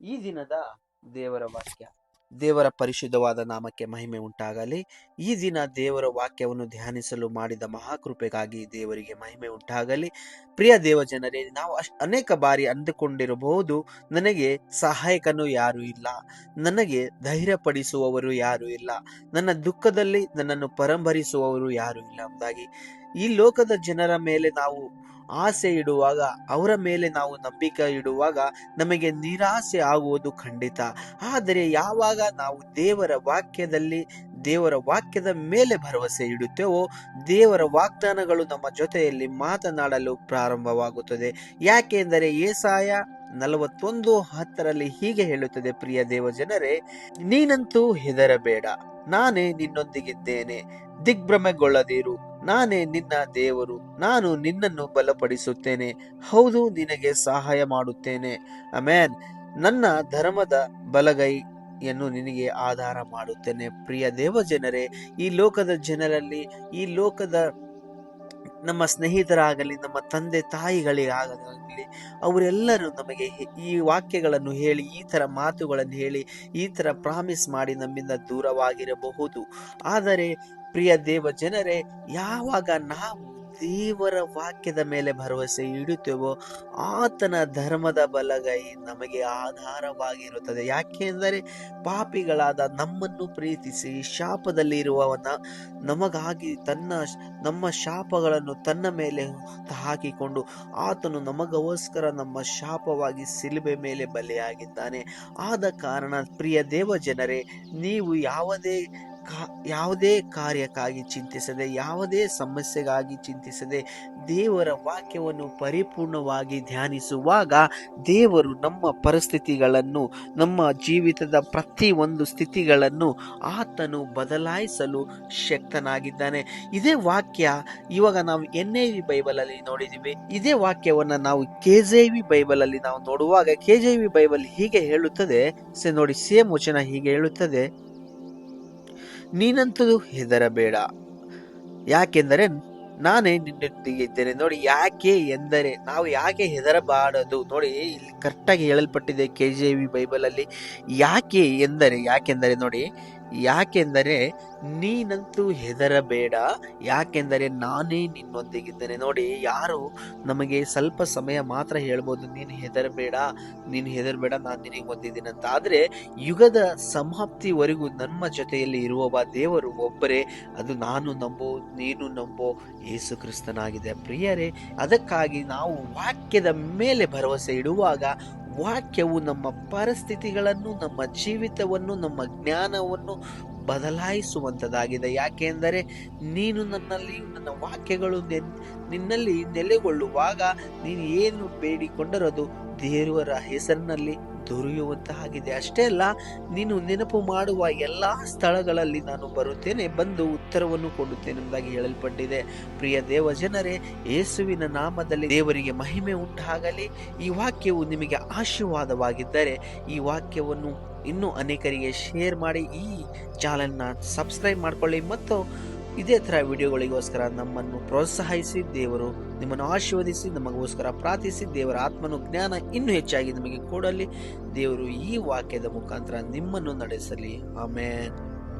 ಈ ದಿನದ ದೇವರ ವಾಕ್ಯ. ದೇವರ ಪರಿಶುದ್ಧವಾದ ನಾಮಕ್ಕೆ ಮಹಿಮೆ ಉಂಟಾಗಲಿ. ಈ ದಿನ ದೇವರ ವಾಕ್ಯವನ್ನು ಧ್ಯಾನಿಸಲು ಮಾಡಿದ ಮಹಾಕೃಪೆಗಾಗಿ ದೇವರಿಗೆ ಮಹಿಮೆ ಉಂಟಾಗಲಿ. ಪ್ರಿಯ ದೇವ ಜನರೇ, ನಾವು ಅನೇಕ ಬಾರಿ ಅಂದುಕೊಂಡಿರಬಹುದು, ನನಗೆ ಸಹಾಯಕನು ಯಾರು ಇಲ್ಲ. ನನಗೆ ಧೈರ್ಯಪಡಿಸುವವರು ಯಾರು ಇಲ್ಲ. ನನ್ನ ದುಃಖದಲ್ಲಿ ನನ್ನನ್ನು ಪರಂಭರಿಸುವವರು ಯಾರು ಇಲ್ಲ ಎಂಬುದಾಗಿ ಈ ಲೋಕದ ಜನರ ಮೇಲೆ ನಾವು ಆಸೆ ಇಡುವಾಗ, ಅವರ ಮೇಲೆ ನಾವು ನಂಬಿಕೆ ಇಡುವಾಗ ನಮಗೆ ನಿರಾಸೆ ಆಗುವುದು ಖಂಡಿತ. ಆದರೆ ಯಾವಾಗ ನಾವು ದೇವರ ವಾಕ್ಯದಲ್ಲಿ, ದೇವರ ವಾಕ್ಯದ ಮೇಲೆ ಭರವಸೆ ಇಡುತ್ತೇವೋ, ದೇವರ ವಾಗ್ದಾನಗಳು ನಮ್ಮ ಜೊತೆಯಲ್ಲಿ ಮಾತನಾಡಲು ಪ್ರಾರಂಭವಾಗುತ್ತದೆ. ಯಾಕೆಂದರೆ ಏಸಾಯ ನಲವತ್ತೊಂದು ಹತ್ತರಲ್ಲಿ ಹೀಗೆ ಹೇಳುತ್ತದೆ, ಪ್ರಿಯ ದೇವ ಜನರೇ ನೀನಂತೂ ಹೆದರಬೇಡ. ನಾನೇ ನಿನ್ನೊಂದಿಗಿದ್ದೇನೆ. ದಿಗ್ಭ್ರಮೆಗೊಳ್ಳದಿರು. ನಾನೇ ನಿನ್ನ ದೇವರು, ನಾನು ನಿನ್ನನ್ನು ಬಲಪಡಿಸುತ್ತೇನೆ. ಹೌದು, ನಿನಗೆ ಸಹಾಯ ಮಾಡುತ್ತೇನೆ. ಅಮೇನ್ ನನ್ನ ಧರ್ಮದ ಬಲಗೈಯನ್ನು ನಿನಗೆ ಆಧಾರ ಮಾಡುತ್ತೇನೆ. ಪ್ರಿಯ ದೇವ ಜನರೇ ಈ ಲೋಕದ ಜನರಲ್ಲಿ, ಈ ಲೋಕದ ನಮ್ಮ ಸ್ನೇಹಿತರಾಗಲಿ, ನಮ್ಮ ತಂದೆ ತಾಯಿಗಳಿಗಾಗಲಿ ಅವರೆಲ್ಲರೂ ನಮಗೆ ಈ ವಾಕ್ಯಗಳನ್ನು ಹೇಳಿ, ಈ ಥರ ಮಾತುಗಳನ್ನು ಹೇಳಿ, ಈ ಥರ ಪ್ರಾಮಿಸ್ ಮಾಡಿ ನಮ್ಮಿಂದ ದೂರವಾಗಿರಬಹುದು. ಆದರೆ ಪ್ರಿಯ ದೇವ ಜನರೇ ಯಾವಾಗ ನಾವು ದೇವರ ವಾಕ್ಯದ ಮೇಲೆ ಭರವಸೆ ಇಡುತ್ತೇವೋ, ಆತನ ಧರ್ಮದ ಬಲಗೈ ನಮಗೆ ಆಧಾರವಾಗಿರುತ್ತದೆ. ಯಾಕೆಂದರೆ ಪಾಪಿಗಳಾದ ನಮ್ಮನ್ನು ಪ್ರೀತಿಸಿ ಶಾಪದಲ್ಲಿರುವವನ ನಮಗಾಗಿ ತನ್ನ ನಮ್ಮ ಶಾಪಗಳನ್ನು ತನ್ನ ಮೇಲೆ ಹಾಕಿಕೊಂಡು ಆತನು ನಮಗೋಸ್ಕರ ನಮ್ಮ ಶಾಪವಾಗಿ ಸಿಲುಬೆ ಮೇಲೆ ಬಲಿಯಾಗಿದ್ದಾನೆ. ಆದ ಕಾರಣ, ಪ್ರಿಯ ದೇವ ಜನರೇ ನೀವು ಯಾವುದೇ ಯಾವುದೇ ಕಾರ್ಯಕ್ಕಾಗಿ ಚಿಂತಿಸದೆ, ಯಾವುದೇ ಸಮಸ್ಯೆಗಾಗಿ ಚಿಂತಿಸದೆ ದೇವರ ವಾಕ್ಯವನ್ನು ಪರಿಪೂರ್ಣವಾಗಿ ಧ್ಯಾನಿಸುವಾಗ ದೇವರು ನಮ್ಮ ಪರಿಸ್ಥಿತಿಗಳನ್ನು, ನಮ್ಮ ಜೀವಿತದ ಪ್ರತಿ ಒಂದು ಸ್ಥಿತಿಗಳನ್ನು ಆತನು ಬದಲಾಯಿಸಲು ಶಕ್ತನಾಗಿದ್ದಾನೆ. ಇದೇ ವಾಕ್ಯ ಇವಾಗ ನಾವು ಎನ್ ಎ ವಿ ಬೈಬಲಲ್ಲಿ ನೋಡಿದೀವಿ ಇದೇ ವಾಕ್ಯವನ್ನು ನಾವು ಕೆ ಜೆ ವಿ ಬೈಬಲಲ್ಲಿ ನಾವು ನೋಡುವಾಗ ಕೆ ಜೆ ವಿ ಬೈಬಲ್ ಹೀಗೆ ಹೇಳುತ್ತದೆ. ನೋಡಿ, ಸೇಮ್ ವಚನ ಹೀಗೆ ಹೇಳುತ್ತದೆ. ನೀನಂತೂ ಹೆದರಬೇಡ. ಯಾಕೆಂದರೆ ನಾನೇ ನಿನ್ನೊಂದಿಗೆ ಇದ್ದೇನೆ. ನೋಡಿ, ಯಾಕೆ ಎಂದರೆ ನಾವು ಯಾಕೆ ಹೆದರಬಾರದು? ನೋಡಿ, ಇಲ್ಲಿ ಕರೆಕ್ಟಾಗಿ ಹೇಳಲ್ಪಟ್ಟಿದೆ ಕೆ ಜೆ ವಿ ಬೈಬಲಲ್ಲಿ ಯಾಕೆ ಎಂದರೆ, ಯಾಕೆಂದರೆ ನೋಡಿ ಯಾಕೆಂದರೆ ನೀನಂತೂ ಹೆದರಬೇಡ, ಯಾಕೆಂದರೆ ನಾನೇ ನಿನ್ನೊಂದಿಗಿದ್ದೇನೆ. ನೋಡಿ, ಯಾರು ನಮಗೆ ಸ್ವಲ್ಪ ಸಮಯ ಮಾತ್ರ ಹೇಳ್ಬೋದು, ನೀನು ಹೆದರಬೇಡ ನೀನು ಹೆದರಬೇಡ, ನಾನು ನಿನಗೆ ಹೊಂದಿದ್ದೀನಿ ಅಂತ. ಆದರೆ ಯುಗದ ಸಮಾಪ್ತಿವರೆಗೂ ನಮ್ಮ ಜೊತೆಯಲ್ಲಿ ಇರುವವ ದೇವರು ಒಬ್ಬರೇ, ಅದು ನಾನು ನಂಬೋ, ನೀನು ನಂಬೋ ಯೇಸು ಕ್ರಿಸ್ತನಾಗಿದೆ ಪ್ರಿಯರೇ, ಅದಕ್ಕಾಗಿ ನಾವು ವಾಕ್ಯದ ಮೇಲೆ ಭರವಸೆ ಇಡುವಾಗ ವಾಕ್ಯವು ನಮ್ಮ ಪರಿಸ್ಥಿತಿಗಳನ್ನು, ನಮ್ಮ ಜೀವಿತವನ್ನು, ನಮ್ಮ ಜ್ಞಾನವನ್ನು ಬದಲಾಯಿಸುವಂಥದ್ದಾಗಿದೆ. ಯಾಕೆಂದರೆ ನೀನು ನನ್ನಲ್ಲಿ, ನನ್ನ ವಾಕ್ಯಗಳು ನೆನ್- ನಿನ್ನಲ್ಲಿ ನೆಲೆಗೊಳ್ಳುವಾಗ ನೀನು ಏನು ಬೇಡಿಕೊಂಡರೂ ಅದು ದೇವರ ಹೆಸರಿನಲ್ಲಿ ದೊರೆಯುವಂತಾಗಿದೆ ಅಷ್ಟೇ ಅಲ್ಲ, ನೀನು ನೆನಪು ಮಾಡುವ ಎಲ್ಲಾ ಸ್ಥಳಗಳಲ್ಲಿ ನಾನು ಬರುತ್ತೇನೆ, ಬಂದು ಉತ್ತರವನ್ನು ಕೊಡುತ್ತೇನೆ ಎಂಬುದಾಗಿ ಹೇಳಲ್ಪಟ್ಟಿದೆ. ಪ್ರಿಯ ದೇವ ಜನರೇ ಯೇಸುವಿನ ನಾಮದಲ್ಲಿ ದೇವರಿಗೆ ಮಹಿಮೆ ಉಂಟಾಗಲಿ. ಈ ವಾಕ್ಯವು ನಿಮಗೆ ಆಶೀರ್ವಾದವಾಗಿದ್ದರೆ, ಈ ವಾಕ್ಯವನ್ನು ಇನ್ನೂ ಅನೇಕರಿಗೆ ಶೇರ್ ಮಾಡಿ, ಈ ಚಾನಲ್ನ ಸಬ್ಸ್ಕ್ರೈಬ್ ಮಾಡಿಕೊಳ್ಳಿ ಮತ್ತು ಇದೇ ಥರ ವಿಡಿಯೋಗಳಿಗೋಸ್ಕರ ನಮ್ಮನ್ನು ಪ್ರೋತ್ಸಾಹಿಸಿ ದೇವರು ನಿಮ್ಮನ್ನು ಆಶೀರ್ವದಿಸಿ, ನಮಗೋಸ್ಕರ ಪ್ರಾರ್ಥಿಸಿ, ದೇವರ ಆತ್ಮನು ಜ್ಞಾನ ಇನ್ನೂ ಹೆಚ್ಚಾಗಿ ನಿಮಗೆ ಕೊಡಲಿ. ದೇವರು ಈ ವಾಕ್ಯದ ಮುಖಾಂತರ ನಿಮ್ಮನ್ನು ನಡೆಸಲಿ. ಆಮೇನ್.